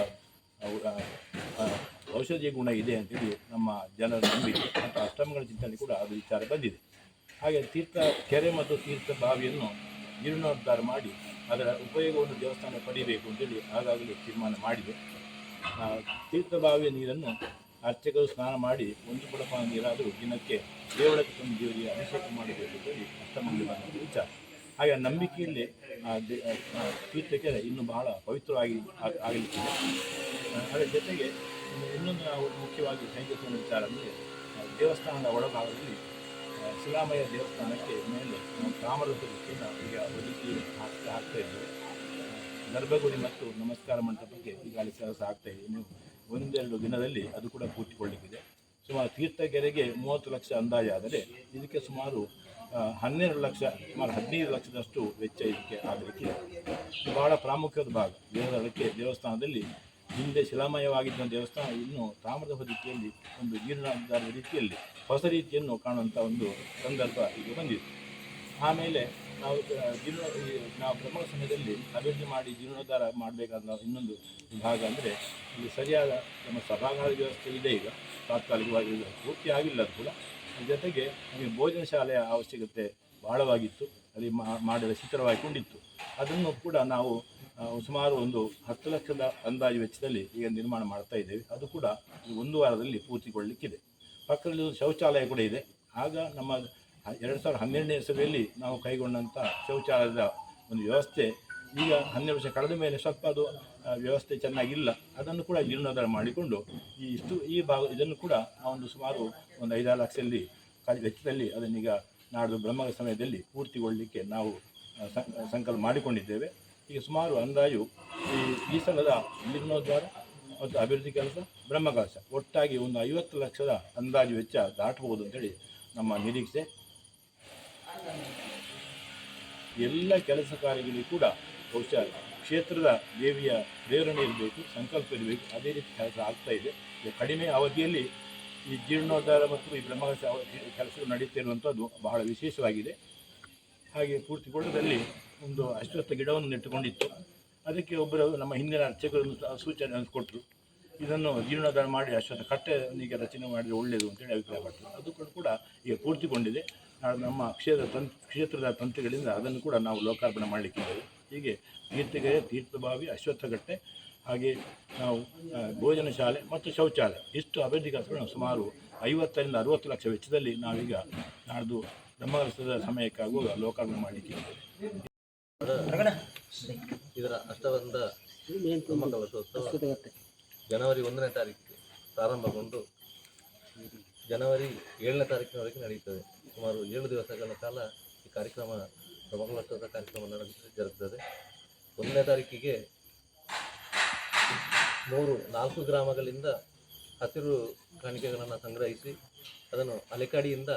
ಔಷಧೀಯ ಗುಣ ಇದೆ ಅಂತೇಳಿ ನಮ್ಮ ಜನರ ನಂಬಿಕೆ. ಮತ್ತು ಅಷ್ಟಮಗಳ ಚಿಂತನೆ ಕೂಡ ಅದು ವಿಚಾರ ಬಂದಿದೆ. ಹಾಗೆ ತೀರ್ಥ, ಕೆರೆ ಮತ್ತು ತೀರ್ಥ ಬಾವಿಯನ್ನು ಜೀರ್ಣೋದ್ಧಾರ ಮಾಡಿ ಅದರ ಉಪಯೋಗವನ್ನು ದೇವಸ್ಥಾನ ಪಡಿಬೇಕು ಅಂತೇಳಿ ಆಗಾಗಲೇ ತೀರ್ಮಾನ ಮಾಡಿದೆ. ತೀರ್ಥ ಬಾವಿಯ ನೀರನ್ನು ಅರ್ಚಕರು ಸ್ನಾನ ಮಾಡಿ ಒಂದು ಬಡಪ ನೀರಾದರೂ ದಿನಕ್ಕೆ ದೇವಳಕ್ಕೆ ತಂದು ದೇವರಿಗೆ ಅಭಿಷೇಕ ಮಾಡಬೇಕು ಅಂತೇಳಿ ಅಷ್ಟಮಂಗಲಿ ವಿಚಾರ. ಹಾಗೆ ನಂಬಿಕೆಯಲ್ಲಿ ತೀರ್ಥಕ್ಕೆ ಇನ್ನೂ ಬಹಳ ಪವಿತ್ರವಾಗಿ ಆಗಲಿಕ್ಕೆ ಅದರ ಜೊತೆಗೆ ಇನ್ನೊಂದು ನಾವು ಮುಖ್ಯವಾಗಿ ಕೈಗೆತ್ತಿನ ವಿಚಾರ ಅಂದರೆ ದೇವಸ್ಥಾನದ ಒಳಭಾಗದಲ್ಲಿ ಶಿಲಾಮಯ ದೇವಸ್ಥಾನಕ್ಕೆ ಮೇಲೆ ನಾವು ದೃಷ್ಟಿಯಿಂದ ಈಗ ಒದಗಿ ಹಾಕ್ತಾ ಹಾಕ್ತಾ ಇದ್ದೇವೆ. ಗರ್ಭಗುಡಿ ಮತ್ತು ನಮಸ್ಕಾರ ಮಂಟಪಕ್ಕೆ ಈಗಾಗಲೇ ಕೆಲಸ ಆಗ್ತಾ ಇದೆ. ಇನ್ನು ಒಂದೆರಡು ದಿನದಲ್ಲಿ ಅದು ಕೂಡ ಪೂರ್ತಿಗೊಳ್ಳಲಿಕ್ಕಿದೆ ಸುಮಾರು ತೀರ್ಥಗೆರೆಗೆ ಮೂವತ್ತು ಲಕ್ಷ ಅಂದಾಜಾದರೆ ಇದಕ್ಕೆ ಸುಮಾರು ಹನ್ನೆರಡು ಲಕ್ಷ, ಸುಮಾರು ಹದಿನೈದು ಲಕ್ಷದಷ್ಟು ವೆಚ್ಚ ಇದಕ್ಕೆ ಆಗಲಿಕ್ಕೆ ಇದು ಬಹಳ ಪ್ರಾಮುಖ್ಯದ ಭಾಗ. ದೇವರಕ್ಕೆ ದೇವಸ್ಥಾನದಲ್ಲಿ ಹಿಂದೆ ಶಿಲಾಮಯವಾಗಿದ್ದ ದೇವಸ್ಥಾನ ಇನ್ನು ತಾಮ್ರದ ಹೊದಿಕೆಯಲ್ಲಿ, ಒಂದು ಜೀರ್ಣೋದ್ಧಾರದ ರೀತಿಯಲ್ಲಿ ಹೊಸ ರೀತಿಯನ್ನು ಕಾಣುವಂಥ ಒಂದು ಸಂದರ್ಭ ಈಗ ಬಂದಿದೆ. ಆಮೇಲೆ ನಾವು ಜೀರ್ಣ ನಾವು ಬ್ರಹ್ಮ ಸಮಯದಲ್ಲಿ ಅಭಿವೃದ್ಧಿ ಮಾಡಿ ಜೀರ್ಣೋದ್ಧಾರ ಮಾಡಬೇಕಾದ ಇನ್ನೊಂದು ಭಾಗ ಅಂದರೆ, ಇಲ್ಲಿ ಸರಿಯಾದ ನಮ್ಮ ಸಭಾಗಾರ ವ್ಯವಸ್ಥೆ ಇದೆ ಈಗ. ತಾತ್ಕಾಲಿಕವಾಗಿ ಇದು ಪೂರ್ತಿ ಆಗಿಲ್ಲ ಅದು ಕೂಡ. ಜೊತೆಗೆ ನಮಗೆ ಭೋಜನ ಶಾಲೆಯ ಅವಶ್ಯಕತೆ ಬಹಳವಾಗಿತ್ತು. ಅಲ್ಲಿ ಮಾಡಲು ಶಿಥಿಲವಾಗಿಕೊಂಡಿತ್ತು ಅದನ್ನು ಕೂಡ ನಾವು ಸುಮಾರು ಒಂದು ಹತ್ತು ಲಕ್ಷದ ಅಂದಾಜು ವೆಚ್ಚದಲ್ಲಿ ಈಗ ನಿರ್ಮಾಣ ಮಾಡ್ತಾ ಇದ್ದೇವೆ. ಅದು ಕೂಡ ಒಂದು ವಾರದಲ್ಲಿ ಪೂರ್ತಿಗೊಳ್ಳಲಿಕ್ಕಿದೆ ಪಕ್ಕದಲ್ಲಿ ಶೌಚಾಲಯ ಕೂಡ ಇದೆ. ಆಗ ನಮ್ಮ ಎರಡು ಸಾವಿರದ ಹನ್ನೆರಡನೇ ಇಸವಿಯಲ್ಲಿ ನಾವು ಕೈಗೊಂಡಂಥ ಶೌಚಾಲಯದ ಒಂದು ವ್ಯವಸ್ಥೆ ಈಗ ಹನ್ನೆರಡು ವರ್ಷ ಕಳೆದ ಮೇಲೆ ಸ್ವಲ್ಪ ಅದು ವ್ಯವಸ್ಥೆ ಚೆನ್ನಾಗಿಲ್ಲ. ಅದನ್ನು ಕೂಡ ಜೀರ್ಣೋದ್ಧಾರ ಮಾಡಿಕೊಂಡು ಈ ಇಷ್ಟು, ಈ ಭಾಗ, ಇದನ್ನು ಕೂಡ ಆ ಒಂದು ಸುಮಾರು ಒಂದು ಐದಾರು ಲಕ್ಷದಲ್ಲಿ ವೆಚ್ಚದಲ್ಲಿ ಅದನ್ನೀಗ ನಾಡಿದ್ದು ಬ್ರಹ್ಮ ಸಮಯದಲ್ಲಿ ಪೂರ್ತಿಗೊಳ್ಳಲಿಕ್ಕೆ ನಾವು ಸಂಕಲ್ಪ ಮಾಡಿಕೊಂಡಿದ್ದೇವೆ. ಈಗ ಸುಮಾರು ಅಂದಾಜು ಈ ಈ ಸಲದ ಜೀರ್ಣೋದ್ಧಾರ ಮತ್ತು ಅಭಿವೃದ್ಧಿ ಕೆಲಸ ಬ್ರಹ್ಮಕಲಶ ಒಟ್ಟಾಗಿ ಒಂದು ಐವತ್ತು ಲಕ್ಷದ ಅಂದಾಜು ವೆಚ್ಚ ದಾಟಬಹುದು ಅಂತೇಳಿ ನಮ್ಮ ನಿರೀಕ್ಷೆ. ಎಲ್ಲ ಕೆಲಸ ಕಾರ್ಯಗಳಿಗೆ ಕೂಡ ಬಹುಶಃ ಕ್ಷೇತ್ರದ ದೇವಿಯ ಪ್ರೇರಣೆ ಇರಬೇಕು, ಸಂಕಲ್ಪ ಇರಬೇಕು, ಅದೇ ರೀತಿ ಕೆಲಸ ಆಗ್ತಾ ಇದೆ. ಕಡಿಮೆ ಅವಧಿಯಲ್ಲಿ ಈ ಜೀರ್ಣೋದ್ಧಾರ ಮತ್ತು ಈ ಬ್ರಹ್ಮಕಲಶ ಕೆಲಸಗಳು ನಡೆಯುತ್ತಿರುವಂಥದ್ದು ಬಹಳ ವಿಶೇಷವಾಗಿದೆ. ಹಾಗೆ ಪೂರ್ತಿ ಕೊಡದಲ್ಲಿ ಒಂದು ಅಶ್ವತ್ಥ ಗಿಡವನ್ನು ನೆಟ್ಟುಕೊಂಡಿತ್ತು. ಅದಕ್ಕೆ ಒಬ್ಬರು ನಮ್ಮ ಹಿಂದಿನ ಅರ್ಚಕರು ಸಹ ಸೂಚನೆ ಕೊಟ್ಟರು. ಇದನ್ನು ಜೀರ್ಣೋದ್ಧಾರ ಮಾಡಿ ಅಶ್ವತ್ಥ ಕಟ್ಟೆನಿಗೆ ರಚನೆ ಮಾಡಿದರೆ ಒಳ್ಳೆಯದು ಅಂತೇಳಿ ಅಭಿಪ್ರಾಯಪಟ್ಟರು ಅದು ಕೂಡ ಕೂಡ ಈಗ ಪೂರ್ತಿಗೊಂಡಿದೆ. ನಮ್ಮ ಕ್ಷೇತ್ರ ತಂತ್ ಕ್ಷೇತ್ರದ ತಂತ್ರಗಳಿಂದ ಅದನ್ನು ಕೂಡ ನಾವು ಲೋಕಾರ್ಪಣೆ ಮಾಡಲಿಕ್ಕಿದ್ದೇವೆ. ಹೀಗೆ ತೀರ್ಥಗೆರೆ ತೀರ್ಥಭಾವಿ ಅಶ್ವತ್ಥಗಟ್ಟೆ ಹಾಗೆ ನಾವು ಭೋಜನ ಶಾಲೆ ಮತ್ತು ಶೌಚಾಲಯ, ಇಷ್ಟು ಅಭಿವೃದ್ಧಿ ನಾವು ಸುಮಾರು ಐವತ್ತರಿಂದ ಅರುವತ್ತು ಲಕ್ಷ ವೆಚ್ಚದಲ್ಲಿ ನಾವೀಗ ನಾಡ್ದು ಬ್ರಹ್ಮಕಲಶದ ಸಮಯಕ್ಕಾಗುವ ಲೋಕಾರ್ಪಣೆ ಮಾಡಲಿಕ್ಕೆ ಇದರ ಬ್ರಹ್ಮಕಲಶೋತ್ಸವ ಜನವರಿ ಒಂದನೇ ತಾರೀಕಿಗೆ ಪ್ರಾರಂಭಗೊಂಡು ಜನವರಿ ಏಳನೇ ತಾರೀಕಿನವರೆಗೆ ನಡೆಯುತ್ತದೆ. ಸುಮಾರು ಏಳು ದಿವಸಗಳ ಕಾಲ ಈ ಕಾರ್ಯಕ್ರಮ ಬ್ರಹ್ಮಕಲಶೋತ್ಸವ ಕಾರ್ಯಕ್ರಮ ನಡೆಸಿ ಜರುಗುತ್ತದೆ ಒಂದನೇ ತಾರೀಕಿಗೆ ಮೂರು ನಾಲ್ಕು ಗ್ರಾಮಗಳಿಂದ ಹಸಿರು ಕಾಣಿಕೆಗಳನ್ನು ಸಂಗ್ರಹಿಸಿ ಅದನ್ನು ಅಲೆಕಾಡಿಯಿಂದ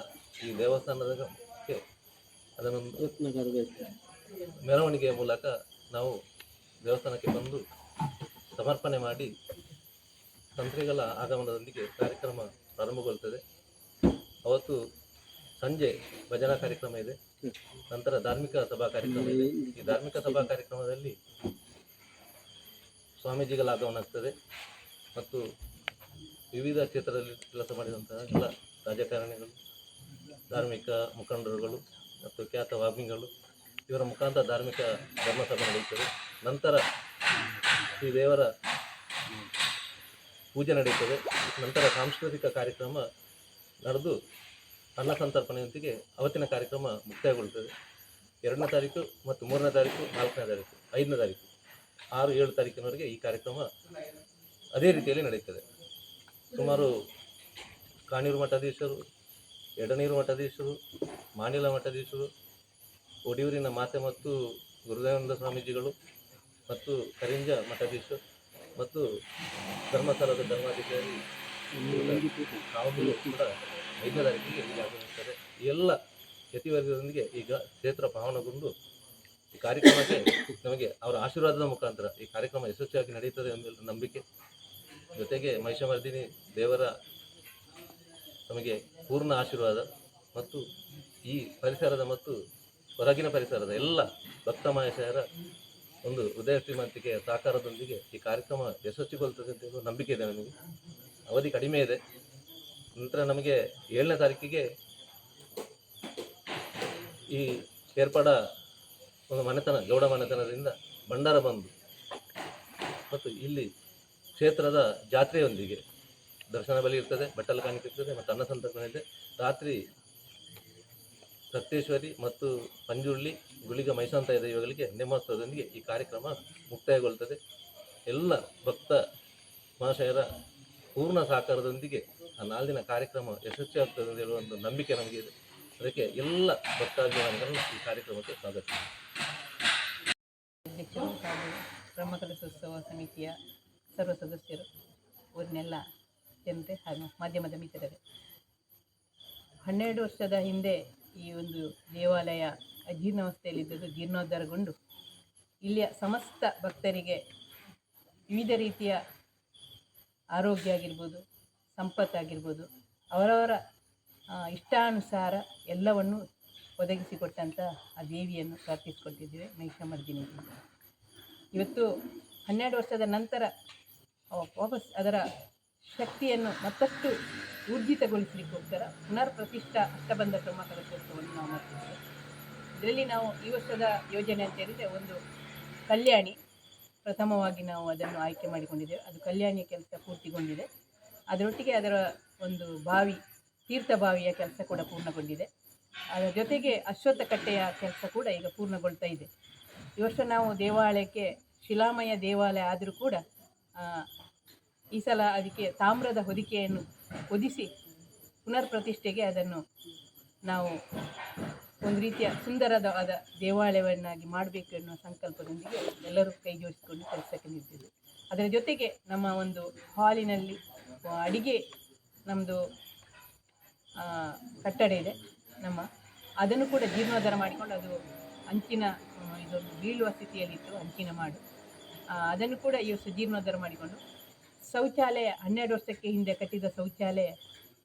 ಈ ದೇವಸ್ಥಾನದಕ್ಕೆ ಅದನ್ನು ಮೆರವಣಿಗೆಯ ಮೂಲಕ ನಾವು ದೇವಸ್ಥಾನಕ್ಕೆ ಬಂದು ಸಮರ್ಪಣೆ ಮಾಡಿ ತಂತ್ರಿಗಳ ಆಗಮನದೊಂದಿಗೆ ಕಾರ್ಯಕ್ರಮ ಪ್ರಾರಂಭಗೊಳ್ತದೆ ಅವತ್ತು ಸಂಜೆ ಭಜನಾ ಕಾರ್ಯಕ್ರಮ ಇದೆ. ನಂತರ ಧಾರ್ಮಿಕ ಸಭಾ ಕಾರ್ಯಕ್ರಮ ಇದೆ. ಈ ಧಾರ್ಮಿಕ ಸಭಾ ಕಾರ್ಯಕ್ರಮದಲ್ಲಿ ಸ್ವಾಮೀಜಿಗಳ ಆಗಮನ ಆಗ್ತದೆ ಮತ್ತು ವಿವಿಧ ಕ್ಷೇತ್ರದಲ್ಲಿ ಕೆಲಸ ಮಾಡಿದಂತಹ ಎಲ್ಲ ರಾಜಕಾರಣಿಗಳು, ಧಾರ್ಮಿಕ ಮುಖಂಡರುಗಳು ಮತ್ತು ಖ್ಯಾತ ವಾಗ್ಮಿಗಳು, ಇವರ ಮುಖಾಂತರ ಧಾರ್ಮಿಕ ಧರ್ಮಸಭೆ ನಡೆಯುತ್ತದೆ. ನಂತರ ಶ್ರೀ ದೇವರ ಪೂಜೆ ನಡೆಯುತ್ತದೆ. ನಂತರ ಸಾಂಸ್ಕೃತಿಕ ಕಾರ್ಯಕ್ರಮ ನಡೆದು ಅನ್ನ ಸಂತರ್ಪಣೆಯೊಂದಿಗೆ ಅವತ್ತಿನ ಕಾರ್ಯಕ್ರಮ ಮುಕ್ತಾಯಗೊಳ್ಳುತ್ತದೆ. ಎರಡನೇ ತಾರೀಕು ಮತ್ತು ಮೂರನೇ ತಾರೀಕು, ನಾಲ್ಕನೇ ತಾರೀಕು, ಐದನೇ ತಾರೀಕು. ಆರು, ಏಳು ತಾರೀಕಿನವರೆಗೆ ಈ ಕಾರ್ಯಕ್ರಮ ಅದೇ ರೀತಿಯಲ್ಲಿ ನಡೆಯುತ್ತದೆ ಸುಮಾರು ಕಾಣೀರು ಮಠಾಧೀಶರು, ಎಡನೀರು ಮಠಾಧೀಶರು, ಮಾನಿಲ ಮಠಾಧೀಶರು, ಒಡಿಯೂರಿನ ಮಾತೆ ಮತ್ತು ಗುರುದೇವಾನಂದ ಸ್ವಾಮೀಜಿಗಳು ಮತ್ತು ಕರಿಂಜ ಮಠಾಧೀಶರು ಮತ್ತು ಧರ್ಮಸ್ಥಳದ ಧರ್ಮಾಧಿಕಾರಿ ಕೂಡ ಐದನೇ ತಾರೀಕಿಗೆ ಇಲ್ಲಿ ಆಗಮಿಸ್ತಾರೆ. ಈ ಎಲ್ಲ ಯತಿವರ್ಗದೊಂದಿಗೆ ಈಗ ಕ್ಷೇತ್ರ ಪಾವನಗೊಂಡು ಈ ಕಾರ್ಯಕ್ರಮಕ್ಕೆ ನಮಗೆ ಅವರ ಆಶೀರ್ವಾದದ ಮುಖಾಂತರ ಈ ಕಾರ್ಯಕ್ರಮ ಯಶಸ್ವಿಯಾಗಿ ನಡೆಯುತ್ತದೆ ಎಂಬ ನಂಬಿಕೆ. ಜೊತೆಗೆ ಮಹಿಷಮರ್ದಿನಿ ದೇವರ ನಮಗೆ ಪೂರ್ಣ ಆಶೀರ್ವಾದ ಮತ್ತು ಈ ಪರಿಸರದ ಮತ್ತು ಹೊರಗಿನ ಪರಿಸರದ ಎಲ್ಲ ಭಕ್ತ ಮಹೇಶರ ಒಂದು ಹೃದಯ ಶ್ರೀಮಂತಿಕೆಯ ಸಹಕಾರದೊಂದಿಗೆ ಈ ಕಾರ್ಯಕ್ರಮ ಯಶಸ್ವಿಗೊಳ್ಳುತ್ತದೆ ಅಂತ ನಂಬಿಕೆ ಇದೆ ನಮಗೆ. ಅವಧಿ ಕಡಿಮೆ ಇದೆ. ನಂತರ ನಮಗೆ ಏಳನೇ ತಾರೀಕಿಗೆ ಈ ಏರ್ಪಾಡ ಒಂದು ಮನೆತನ, ಗೌಡ ಮನೆತನದಿಂದ ಭಂಡಾರ ಬಂದು ಮತ್ತು ಇಲ್ಲಿ ಕ್ಷೇತ್ರದ ಜಾತ್ರೆಯೊಂದಿಗೆ ದರ್ಶನ ಬಲಿ ಇರ್ತದೆ, ಬಟ್ಟಲು ಕಾಣಿಕೆ ಮತ್ತು ಅನ್ನ ಸಂತರ್ಪಣೆ ರಾತ್ರಿ ಸತ್ಯೇಶ್ವರಿ ಮತ್ತು ಪಂಜುರ್ಲಿ ಗುಳಿಗ ಮೈಸಾಂತ ದೈವಗಳಿಗೆ ನೇಮೋತ್ಸವದೊಂದಿಗೆ ಈ ಕಾರ್ಯಕ್ರಮ ಮುಕ್ತಾಯಗೊಳ್ಳುತ್ತದೆ ಎಲ್ಲ ಭಕ್ತ ಮಹಾಶಯರ ಪೂರ್ಣ ಸಹಕಾರದೊಂದಿಗೆ ಆ ನಾಲ್ದಿನ ಕಾರ್ಯಕ್ರಮ ಯಶಸ್ವಿಯಾಗ್ತದೆ ಅಂತ ಹೇಳುವ ಒಂದು ನಂಬಿಕೆ ನಮಗೆ ಇದೆ ಅದಕ್ಕೆ ಎಲ್ಲ ಭಕ್ತಾಭಿಮಾನಿಗಳನ್ನು ಈ ಕಾರ್ಯಕ್ರಮಕ್ಕೆ ಸ್ವಾಗತ. ಬ್ರಹ್ಮಕಲಶೋತ್ಸವ ಸಮಿತಿಯ ಸರ್ವ ಸದಸ್ಯರು ಊರಿನೆಲ್ಲ ಜನತೆ ಹಾಗೂ ಮಾಧ್ಯಮದ ಮಿತ್ರರೇ. ಹನ್ನೆರಡು ವರ್ಷದ ಹಿಂದೆ ಈ ಒಂದು ದೇವಾಲಯ ಅಜೀರ್ಣಾವಸ್ಥೆಯಲ್ಲಿದ್ದದ್ದು ಜೀರ್ಣೋದ್ಧಾರಗೊಂಡು ಇಲ್ಲಿಯ ಸಮಸ್ತ ಭಕ್ತರಿಗೆ ವಿವಿಧ ರೀತಿಯ ಆರೋಗ್ಯ ಆಗಿರ್ಬೋದು ಸಂಪತ್ತಾಗಿರ್ಬೋದು ಅವರವರ ಇಷ್ಟಾನುಸಾರ ಎಲ್ಲವನ್ನು ಒದಗಿಸಿಕೊಟ್ಟಂಥ ಆ ದೇವಿಯನ್ನು ಪ್ರಾರ್ಥಿಸಿಕೊಳ್ತಿದ್ದೇವೆ ಮಹಿಷಮರ್ದಿನಿ ಇವತ್ತು ಹನ್ನೆರಡು ವರ್ಷದ ನಂತರ ವಾಪಸ್ ಅದರ ಶಕ್ತಿಯನ್ನು ಮತ್ತಷ್ಟು ಊರ್ಜಿತಗೊಳಿಸಲಿಕ್ಕೋಸ್ಕರ ಪುನರ್ ಪ್ರತಿಷ್ಠಾ ಅಷ್ಟಬಂಧ ಕ್ರಮ ಕಲಶೋತ್ಸವವನ್ನು ನಾವು ಮಾಡ್ತಿದ್ದೇವೆ. ಇದರಲ್ಲಿ ನಾವು ಈ ವರ್ಷದ ಯೋಜನೆ ಅಂತ ಹೇಳಿದರೆ ಒಂದು ಕಲ್ಯಾಣಿ ಪ್ರಥಮವಾಗಿ ನಾವು ಅದನ್ನು ಆಯ್ಕೆ ಮಾಡಿಕೊಂಡಿದ್ದೇವೆ. ಅದು ಕಲ್ಯಾಣಿಯ ಕೆಲಸ ಪೂರ್ತಿಗೊಂಡಿದೆ. ಅದರೊಟ್ಟಿಗೆ ಅದರ ಒಂದು ಬಾವಿ ತೀರ್ಥ ಬಾವಿಯ ಕೆಲಸ ಕೂಡ ಪೂರ್ಣಗೊಂಡಿದೆ. ಅದರ ಜೊತೆಗೆ ಅಶ್ವತ್ಥ ಕಟ್ಟೆಯ ಕೆಲಸ ಕೂಡ ಈಗ ಪೂರ್ಣಗೊಳ್ತಾ ಇದೆ. ಈ ವರ್ಷ ನಾವು ದೇವಾಲಯಕ್ಕೆ, ಶಿಲಾಮಯ ದೇವಾಲಯ ಆದರೂ ಕೂಡ ಈ ಸಲ ಅದಕ್ಕೆ ತಾಮ್ರದ ಹೊದಿಕೆಯನ್ನು ಹೊದಿಸಿ ಪುನರ್ ಪ್ರತಿಷ್ಠೆಗೆ ಅದನ್ನು ನಾವು ಒಂದು ರೀತಿಯ ಸುಂದರವಾದ ದೇವಾಲಯವನ್ನಾಗಿ ಮಾಡಬೇಕು ಎನ್ನುವ ಸಂಕಲ್ಪದೊಂದಿಗೆ ಎಲ್ಲರೂ ಕೈ ಜೋಡಿಸಿಕೊಂಡು ಕೆಲಸಕ್ಕೆ ನಿಂತಿದ್ದೇವೆ ಅದರ ಜೊತೆಗೆ ನಮ್ಮ ಒಂದು ಹಾಲಿನಲ್ಲಿ ಅಡಿಗೆ ನಮ್ಮದು ಕಟ್ಟಡ ಇದೆ ನಮ್ಮ. ಅದನ್ನು ಕೂಡ ಜೀರ್ಣೋದ್ಧಾರ ಮಾಡಿಕೊಂಡು ಅದು ಅಂಚಿನ ಇದೊಂದು ಬೀಳುವ ಸ್ಥಿತಿಯಲ್ಲಿತ್ತು, ಅಂಚಿನ ಮಾಡು. ಅದನ್ನು ಕೂಡ ಈ ವರ್ಷ ಜೀರ್ಣೋದ್ಧಾರ ಮಾಡಿಕೊಂಡು ಶೌಚಾಲಯ, ಹನ್ನೆರಡು ವರ್ಷಕ್ಕೆ ಹಿಂದೆ ಕಟ್ಟಿದ ಶೌಚಾಲಯ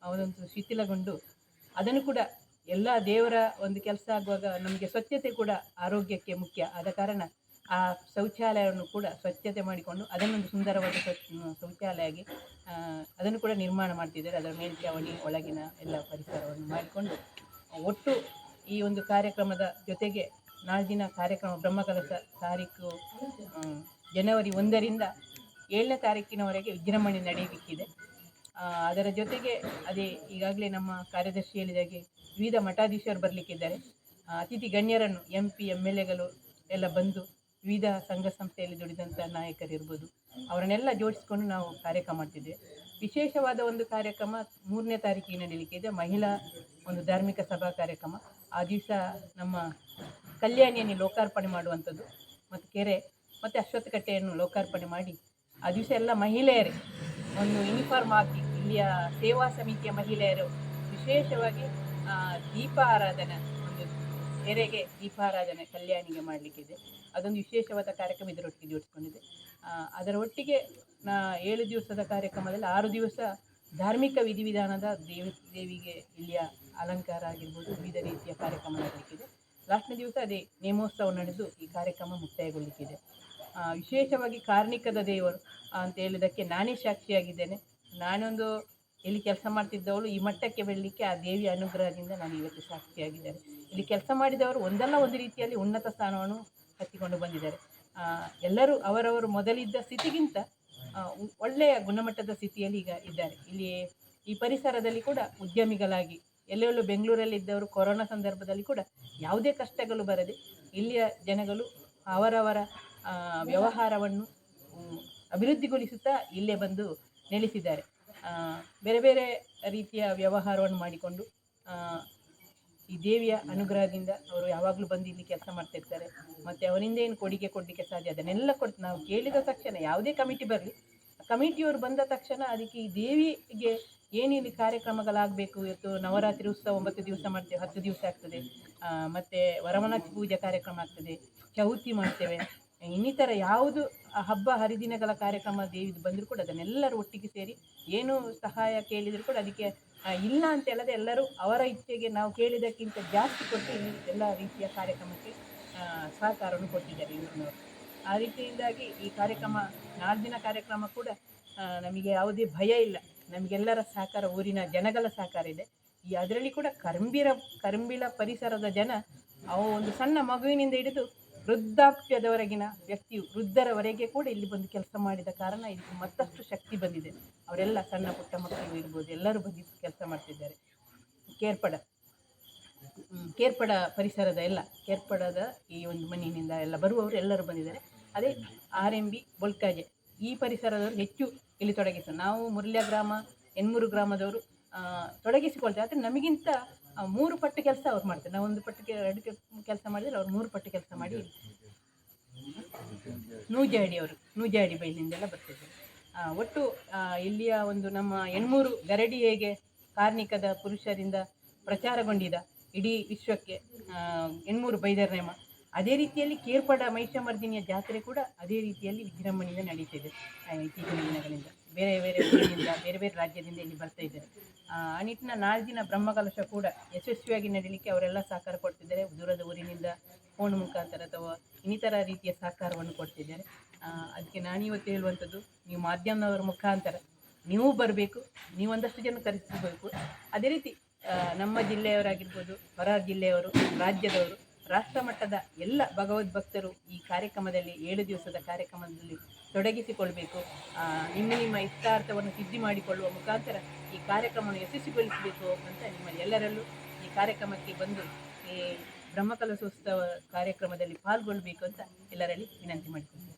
ಅವನೊಂದು ಶಿಥಿಲಗೊಂಡು ಅದನ್ನು ಕೂಡ ಎಲ್ಲ ದೇವರ ಒಂದು ಕೆಲಸ ಆಗುವಾಗ ನಮಗೆ ಸ್ವಚ್ಛತೆ ಕೂಡ ಆರೋಗ್ಯಕ್ಕೆ ಮುಖ್ಯ ಆದ ಕಾರಣ ಆ ಶೌಚಾಲಯವನ್ನು ಕೂಡ ಸ್ವಚ್ಛತೆ ಮಾಡಿಕೊಂಡು ಅದನ್ನೊಂದು ಸುಂದರವಾದ ಶೌಚಾಲಯ ಶೌಚಾಲಯಗೆ ಅದನ್ನು ಕೂಡ ನಿರ್ಮಾಣ ಮಾಡ್ತಿದ್ದಾರೆ. ಅದರ ಮೇಲ್ಚಾವಣಿ ಒಳಗಿನ ಎಲ್ಲ ಪರಿಸರವನ್ನು ಮಾಡಿಕೊಂಡು, ಒಟ್ಟು ಈ ಒಂದು ಕಾರ್ಯಕ್ರಮದ ಜೊತೆಗೆ ನಾಳಿನ ಕಾರ್ಯಕ್ರಮ ಬ್ರಹ್ಮಕಲಶ ತಾರೀಕು ಜನವರಿ ಒಂದರಿಂದ ಏಳನೇ ತಾರೀಕಿನವರೆಗೆ ವಿಜೃಂಭಣೆ ನಡೆಯಲಿಕ್ಕಿದೆ. ಅದರ ಜೊತೆಗೆ ಅದೇ ಈಗಾಗಲೇ ನಮ್ಮ ಕಾರ್ಯದರ್ಶಿ ಹೇಳಿದಾಗೆ ವಿವಿಧ ಮಠಾಧೀಶರು ಬರಲಿಕ್ಕಿದ್ದಾರೆ. ಅತಿಥಿ ಗಣ್ಯರನ್ನು ಎಂ ಪಿ ಎಂ ಎಲ್ ಎಗಳು ಎಲ್ಲ ಬಂದು ವಿವಿಧ ಸಂಘ ಸಂಸ್ಥೆಯಲ್ಲಿ ದುಡಿದಂಥ ನಾಯಕರಿರ್ಬೋದು. ಅವರನ್ನೆಲ್ಲ ಜೋಡಿಸಿಕೊಂಡು ನಾವು ಕಾರ್ಯಕ್ರಮ ಮಾಡ್ತಿದ್ದೆ ವಿಶೇಷವಾದ ಒಂದು ಕಾರ್ಯಕ್ರಮ ಮೂರನೇ ತಾರೀಕಿಗೆ ಇದೆ. ಮಹಿಳಾ ಒಂದು ಧಾರ್ಮಿಕ ಸಭಾ ಕಾರ್ಯಕ್ರಮ. ಆ ದಿವಸ ನಮ್ಮ ಕಲ್ಯಾಣಿಯನ್ನು ಲೋಕಾರ್ಪಣೆ ಮಾಡುವಂಥದ್ದು ಮತ್ತು ಕೆರೆ ಮತ್ತು ಅಶ್ವತ್ಥಕಟ್ಟೆಯನ್ನು ಲೋಕಾರ್ಪಣೆ ಮಾಡಿ ಆ ದಿವಸ ಎಲ್ಲ ಮಹಿಳೆಯರೇ ಒಂದು ಯೂನಿಫಾರ್ಮ್ ಹಾಕಿ ಇಲ್ಲಿಯ ಸೇವಾ ಸಮಿತಿಯ ಮಹಿಳೆಯರು ವಿಶೇಷವಾಗಿ ದೀಪ ದೀಪಾರಾಧನೆ ಎರೆಗೆ ದೀಪಾರಾಧನೆ, ಕಲ್ಯಾಣಿಗೆ ಮಾಡಲಿಕ್ಕಿದೆ. ಅದೊಂದು ವಿಶೇಷವಾದ ಕಾರ್ಯಕ್ರಮ ಇದರೊಟ್ಟಿಗೆ ಜೋಡಿಸ್ಕೊಂಡಿದೆ. ಅದರ ಒಟ್ಟಿಗೆ ನಾ ಏಳು ದಿವಸದ ಕಾರ್ಯಕ್ರಮದಲ್ಲಿ ಆರು ದಿವಸ ಧಾರ್ಮಿಕ ವಿಧಿವಿಧಾನದ ದೇವಿ, ದೇವಿಗೆ ಇಲ್ಲಿಯ ಅಲಂಕಾರ ಆಗಿರ್ಬೋದು, ವಿವಿಧ ರೀತಿಯ ಕಾರ್ಯಕ್ರಮ ನಡೆಯಲಿಕ್ಕಿದೆ. ಲಾಸ್ಟ್ನ ದಿವಸ ಅದೇ ನೇಮೋತ್ಸವ ನಡೆದು ಈ ಕಾರ್ಯಕ್ರಮ ಮುಕ್ತಾಯಗೊಳ್ಳಿಕ್ಕಿದೆ. ವಿಶೇಷವಾಗಿ ಕಾರ್ಣಿಕದ ದೇವರು ಅಂತ ಹೇಳಿದ್ದಕ್ಕೆ ನಾನೇ ಸಾಕ್ಷಿಯಾಗಿದ್ದೇನೆ. ನಾನೊಂದು ಇಲ್ಲಿ ಕೆಲಸ ಮಾಡ್ತಿದ್ದವಳು ಈ ಮಟ್ಟಕ್ಕೆ ಬೆಳಲಿಕ್ಕೆ ಆ ದೇವಿಯ ಅನುಗ್ರಹದಿಂದ ನಾನು ಇವತ್ತು ಸಾಕ್ಷಿಯಾಗಿದ್ದೇನೆ ಇಲ್ಲಿ ಕೆಲಸ ಮಾಡಿದವರು ಒಂದಲ್ಲ ಒಂದು ರೀತಿಯಲ್ಲಿ ಉನ್ನತ ಸ್ಥಾನವನ್ನು ಹತ್ತಿಕೊಂಡು ಬಂದಿದ್ದಾರೆ. ಎಲ್ಲರೂ ಅವರವರು ಮೊದಲಿದ್ದ ಸ್ಥಿತಿಗಿಂತ ಒಳ್ಳೆಯ ಗುಣಮಟ್ಟದ ಸ್ಥಿತಿಯಲ್ಲಿ ಈಗ ಇದ್ದಾರೆ. ಇಲ್ಲಿ ಈ ಪರಿಸರದಲ್ಲಿ ಕೂಡ ಉದ್ಯಮಿಗಳಾಗಿ, ಎಲ್ಲೆಲ್ಲೂ ಬೆಂಗಳೂರಲ್ಲಿ ಇದ್ದವರು ಕೊರೋನಾ ಸಂದರ್ಭದಲ್ಲಿ ಕೂಡ ಯಾವುದೇ ಕಷ್ಟಗಳು ಬರದೆ ಇಲ್ಲಿಯ ಜನಗಳು ಅವರವರ ವ್ಯವಹಾರವನ್ನು ಅಭಿವೃದ್ಧಿಗೊಳಿಸುತ್ತಾ ಇಲ್ಲೇ ಬಂದು ನೆಲೆಸಿದ್ದಾರೆ. ಬೇರೆ ಬೇರೆ ರೀತಿಯ ವ್ಯವಹಾರವನ್ನು ಮಾಡಿಕೊಂಡು ಈ ದೇವಿಯ ಅನುಗ್ರಹದಿಂದ ಅವರು ಯಾವಾಗಲೂ ಬಂದು ಇಲ್ಲಿ ಕೆಲಸ ಮಾಡ್ತಾ ಇರ್ತಾರೆ ಮತ್ತು ಅವರಿಂದ ಏನು ಕೊಡುಗೆ ಕೊಡಲಿಕ್ಕೆ ಸಾಧ್ಯ, ಅದನ್ನೆಲ್ಲ ಕೊಟ್ಟು ನಾವು ಕೇಳಿದ ತಕ್ಷಣ, ಯಾವುದೇ ಕಮಿಟಿ ಬರಲಿ, ಕಮಿಟಿಯವರು ಬಂದ ತಕ್ಷಣ ಅದಕ್ಕೆ ಈ ದೇವಿಗೆ ಏನೇನು ಇಲ್ಲಿ ಕಾರ್ಯಕ್ರಮಗಳಾಗಬೇಕು ಇವತ್ತು? ನವರಾತ್ರಿ ಉತ್ಸವ ಒಂಬತ್ತು ದಿವಸ ಮಾಡ್ತೇವೆ, ಹತ್ತು ದಿವಸ ಆಗ್ತದೆ. ಮತ್ತೆ ವರಮನಾಥಿ ಪೂಜೆ ಕಾರ್ಯಕ್ರಮ ಆಗ್ತದೆ, ಚೌತಿ ಮಾಡ್ತೇವೆ. ಇನ್ನಿತರ ಯಾವುದು ಹಬ್ಬ ಹರಿದಿನಗಳ ಕಾರ್ಯಕ್ರಮ ದೇವಿದು ಬಂದರೂ ಕೂಡ ಅದನ್ನೆಲ್ಲರೂ ಒಟ್ಟಿಗೆ ಸೇರಿ ಏನು ಸಹಾಯ ಕೇಳಿದರೂ ಕೂಡ ಅದಕ್ಕೆ ಇಲ್ಲ ಅಂತ ಹೇಳದೆ ಎಲ್ಲರೂ ಅವರ ಇಚ್ಛೆಗೆ ನಾವು ಕೇಳಿದ್ದಕ್ಕಿಂತ ಜಾಸ್ತಿ ಕೊಟ್ಟು ಇಲ್ಲಿ ಎಲ್ಲ ರೀತಿಯ ಕಾರ್ಯಕ್ರಮಕ್ಕೆ ಸಹಕಾರವನ್ನು ಕೊಟ್ಟಿದ್ದಾರೆ ಇವ್ರನ್ನವರು. ಆ ರೀತಿಯಿಂದಾಗಿ ಈ ಕಾರ್ಯಕ್ರಮ, ನಾಲ್ಕು ನಾಲ್ದಿನ ಕಾರ್ಯಕ್ರಮ ಕೂಡ ನಮಗೆ ಯಾವುದೇ ಭಯ ಇಲ್ಲ. ನಮಗೆಲ್ಲರ ಸಹಕಾರ, ಊರಿನ ಜನಗಳ ಸಹಕಾರ ಇದೆ. ಈ ಅದರಲ್ಲಿ ಕೂಡ ಕರಂಬಿರ ಕರಂಬಿಳ ಪರಿಸರದ ಜನ, ಅವು ಒಂದು ಸಣ್ಣ ಮಗುವಿನಿಂದ ಹಿಡಿದು ವೃದ್ಧಾಪ್ಯದವರೆಗಿನ ವ್ಯಕ್ತಿಯು ವೃದ್ಧರವರೆಗೆ ಕೂಡ ಇಲ್ಲಿ ಬಂದು ಕೆಲಸ ಮಾಡಿದ ಕಾರಣ ಇದಕ್ಕೆ ಮತ್ತಷ್ಟು ಶಕ್ತಿ ಬಂದಿದೆ. ಅವರೆಲ್ಲ ಸಣ್ಣ ಪುಟ್ಟ ಮಕ್ಕಳು ಇರ್ಬೋದು, ಎಲ್ಲರೂ ಬಂದು ಕೆಲಸ ಮಾಡ್ತಿದ್ದಾರೆ. ಕೇರ್ಪಡ ಕೇರ್ಪಡ ಪರಿಸರದ ಎಲ್ಲ, ಕೇರ್ಪಡದ ಈ ಒಂದು ಮನೆಯಿಂದ ಎಲ್ಲ ಬರುವವರು ಎಲ್ಲರೂ ಬಂದಿದ್ದಾರೆ. ಅದೇ ಆರ್ ಎಂ ಬಿ ಬೊಲ್ಕಾಜೆ ಈ ಪರಿಸರದವರು ಹೆಚ್ಚು ಇಲ್ಲಿ ತೊಡಗಿಸ. ನಾವು ಮುರ್ಲ್ಯ ಗ್ರಾಮ, ಎನ್ಮೂರು ಗ್ರಾಮದವರು ತೊಡಗಿಸಿಕೊಳ್ತೇವೆ. ಆದರೆ ನಮಗಿಂತ ಮೂರು ಪಟ್ಟು ಕೆಲಸ ಅವ್ರು ಮಾಡ್ತಾರೆ. ನಾವು ಒಂದು ಪಟ್ಟು ಎರಡು ಕೆಲಸ ಮಾಡಿದರೆ ಅವ್ರು ಮೂರು ಪಟ್ಟು ಕೆಲಸ ಮಾಡಿ ನೂಜಾಡಿ ಅವರು. ನೂಜಾಡಿ ಬೈಲಿಂದೆಲ್ಲ ಬರ್ತಿದ್ದಾರೆ ಆ, ಒಟ್ಟು ಇಲ್ಲಿಯ ಒಂದು ನಮ್ಮ ಎಣ್ಮೂರು ಗರಡಿ ಹೇಗೆ ಕಾರ್ಣಿಕದ ಪುರುಷರಿಂದ ಪ್ರಚಾರಗೊಂಡಿದ ಇಡೀ ವಿಶ್ವಕ್ಕೆ ಎಣ್ಮೂರು ಎಣ್ಮೂರು ಬೈದರ್ನೇಮ. ಅದೇ ರೀತಿಯಲ್ಲಿ ಕೇರ್ಪಡ ಮಹಿಷಮರ್ದಿನಿಯ ಜಾತ್ರೆ ಕೂಡ ಅದೇ ರೀತಿಯಲ್ಲಿ ವಿಜೃಂಭಣೆಯಿಂದ ನಡೀತಿದೆ ಇತ್ತೀಚಿನ ದಿನಗಳಿಂದ. ಬೇರೆ ಬೇರೆ ಊರಿನಿಂದ, ಬೇರೆ ಬೇರೆ ರಾಜ್ಯದಿಂದ ಇಲ್ಲಿ ಬರ್ತಾ ಇದ್ದಾರೆ. ಆ ನಿಟ್ಟಿನ ನಾಲ್ಕು ನಾಲ್ದಿನ ಬ್ರಹ್ಮಕಲಶ ಕೂಡ ಯಶಸ್ವಿಯಾಗಿ ನಡೀಲಿಕ್ಕೆ ಅವರೆಲ್ಲ ಸಹಕಾರ ಕೊಡ್ತಿದ್ದಾರೆ. ದೂರದ ಊರಿನಿಂದ ಫೋನ್ ಮುಖಾಂತರ ಅಥವಾ ಇನ್ನಿತರ ರೀತಿಯ ಸಹಕಾರವನ್ನು ಕೊಡ್ತಿದ್ದಾರೆ. ಅದಕ್ಕೆ ಅದಕ್ಕೆ ನಾನಿವತ್ತು ಹೇಳುವಂಥದ್ದು, ನೀವು ಮಾಧ್ಯಮದವರ ಮುಖಾಂತರ ನೀವು ಬರಬೇಕು, ನೀವು ಒಂದಷ್ಟು ಜನ ಕರೆಸಬೇಕು ಅದೇ ರೀತಿ ನಮ್ಮ ಜಿಲ್ಲೆಯವರಾಗಿರ್ಬೋದು, ಹೊರ ಜಿಲ್ಲೆಯವರು, ರಾಜ್ಯದವರು ರಾಷ್ಟ್ರ ಮಟ್ಟದ ಎಲ್ಲ ಭಗವದ್ ಭಕ್ತರು ಈ ಕಾರ್ಯಕ್ರಮದಲ್ಲಿ ಏಳು ದಿವಸದ ಕಾರ್ಯಕ್ರಮದಲ್ಲಿ ತೊಡಗಿಸಿಕೊಳ್ಬೇಕು. ನಿಮ್ಮ ನಿಮ್ಮ ಇಷ್ಟಾರ್ಥವನ್ನು ಸಿದ್ಧಿ ಮಾಡಿಕೊಳ್ಳುವ ಮುಖಾಂತರ ಈ ಕಾರ್ಯಕ್ರಮವನ್ನು ಯಶಸ್ವಿಗೊಳಿಸಬೇಕು ಅಂತ ನಿಮ್ಮ ಎಲ್ಲರಲ್ಲೂ ಈ ಕಾರ್ಯಕ್ರಮಕ್ಕೆ ಬಂದು ಈ ಬ್ರಹ್ಮಕಲಶೋತ್ಸವ ಕಾರ್ಯಕ್ರಮದಲ್ಲಿ ಪಾಲ್ಗೊಳ್ಳಬೇಕು ಅಂತ ಎಲ್ಲರಲ್ಲಿ ವಿನಂತಿ ಮಾಡಿಕೊಳ್ತೀನಿ.